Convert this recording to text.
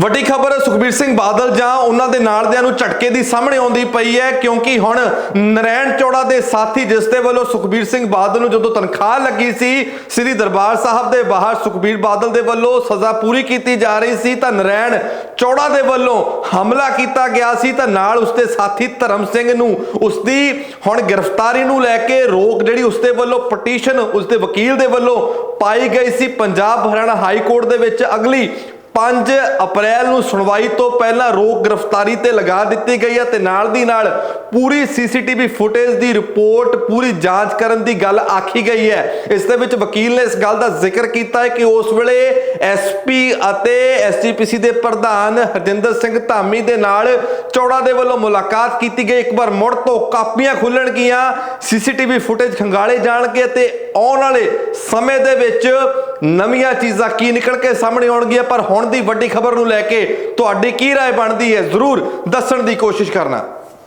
ਵੱਡੀ ਖਬਰ, ਸੁਖਬੀਰ ਸਿੰਘ ਬਾਦਲ ਜਾਂ ਉਹਨਾਂ ਦੇ ਨਾਲਦਿਆਂ ਨੂੰ ਝਟਕੇ ਦੀ ਸਾਹਮਣੇ ਆਉਂਦੀ ਪਈ ਹੈ, ਕਿਉਂਕਿ ਹੁਣ ਨਰੈਣ ਚੌੜਾ ਦੇ ਸਾਥੀ ਜਿਸ ਦੇ ਵੱਲੋਂ ਸੁਖਬੀਰ ਸਿੰਘ ਬਾਦਲ ਨੂੰ ਜਦੋਂ ਤਨਖਾਹ ਲੱਗੀ ਸੀ, ਸ੍ਰੀ ਦਰਬਾਰ ਸਾਹਿਬ ਦੇ ਬਾਹਰ ਸੁਖਬੀਰ ਬਾਦਲ ਦੇ ਵੱਲੋਂ ਸਜ਼ਾ ਪੂਰੀ ਕੀਤੀ ਜਾ ਰਹੀ ਸੀ, ਤਾਂ ਨਰੈਣ ਚੌੜਾ ਦੇ ਵੱਲੋਂ ਹਮਲਾ ਕੀਤਾ ਗਿਆ ਸੀ, ਤਾਂ ਨਾਲ ਉਸਦੇ ਸਾਥੀ ਧਰਮ ਸਿੰਘ ਨੂੰ ਉਸਦੀ ਹੁਣ ਗ੍ਰਿਫਤਾਰੀ ਨੂੰ ਲੈ ਕੇ ਰੋਕ ਜਿਹੜੀ ਉਸਦੇ ਵੱਲੋਂ ਪਟੀਸ਼ਨ ਉਸਦੇ ਵਕੀਲ ਦੇ ਵੱਲੋਂ ਪਾਈ ਗਈ ਸੀ, ਪੰਜਾਬ ਹਰਿਆਣਾ ਹਾਈ ਕੋਰਟ ਦੇ ਵਿੱਚ ਅਗਲੀ 5 ਅਪ੍ਰੈਲ ਨੂੰ ਸੁਣਵਾਈ ਤੋਂ ਪਹਿਲਾਂ ਰੋਕ ਗ੍ਰਿਫਤਾਰੀ ਤੇ ਲਗਾ ਦਿੱਤੀ ਗਈ ਹੈ ਤੇ ਨਾਲ ਦੀ ਨਾਲ ਪੂਰੀ ਸੀਸੀਟੀਵੀ ਫੁਟੇਜ ਦੀ ਰਿਪੋਰਟ, ਪੂਰੀ ਜਾਂਚ ਕਰਨ ਦੀ ਗੱਲ ਆਖੀ ਗਈ ਹੈ। ਇਸ ਦੇ ਵਿੱਚ ਵਕੀਲ ਨੇ ਇਸ ਗੱਲ ਦਾ ਜ਼ਿਕਰ ਕੀਤਾ ਹੈ ਕਿ ਉਸ ਵੇਲੇ ਐਸਪੀ ਅਤੇ ਐਸਜੀਪੀਸੀ ਦੇ ਪ੍ਰਧਾਨ ਹਰਜਿੰਦਰ ਸਿੰਘ ਧਾਮੀ ਦੇ ਨਾਲ ਚੌੜਾ ਦੇ ਵੱਲੋਂ ਮੁਲਾਕਾਤ ਕੀਤੀ ਗਈ। ਇੱਕ ਵਾਰ ਮੁੜ ਤੋਂ ਕਾਪੀਆਂ ਖੁੱਲਣਗੀਆਂ ਸੀਸੀਟੀਵੀ ਫੁਟੇਜ ਖੰਗਾਲੇ ਜਾਣਗੇ ਤੇ ਆਉਣ ਵਾਲੇ ਸਮੇਂ ਦੇ ਵਿੱਚ ਨਵੀਆਂ ਚੀਜ਼ਾਂ ਕੀ ਨਿਕਲ ਕੇ ਸਾਹਮਣੇ ਆਉਣਗੀਆਂ ਪਰ ਹੁਣ ਦੀ ਵੱਡੀ ਖਬਰ ਨੂੰ ਲੈ ਕੇ ਤੁਹਾਡੀ ਕੀ رائے ਬਣਦੀ ਹੈ ਜ਼ਰੂਰ ਦੱਸਣ ਦੀ ਕੋਸ਼ਿਸ਼ ਕਰਨਾ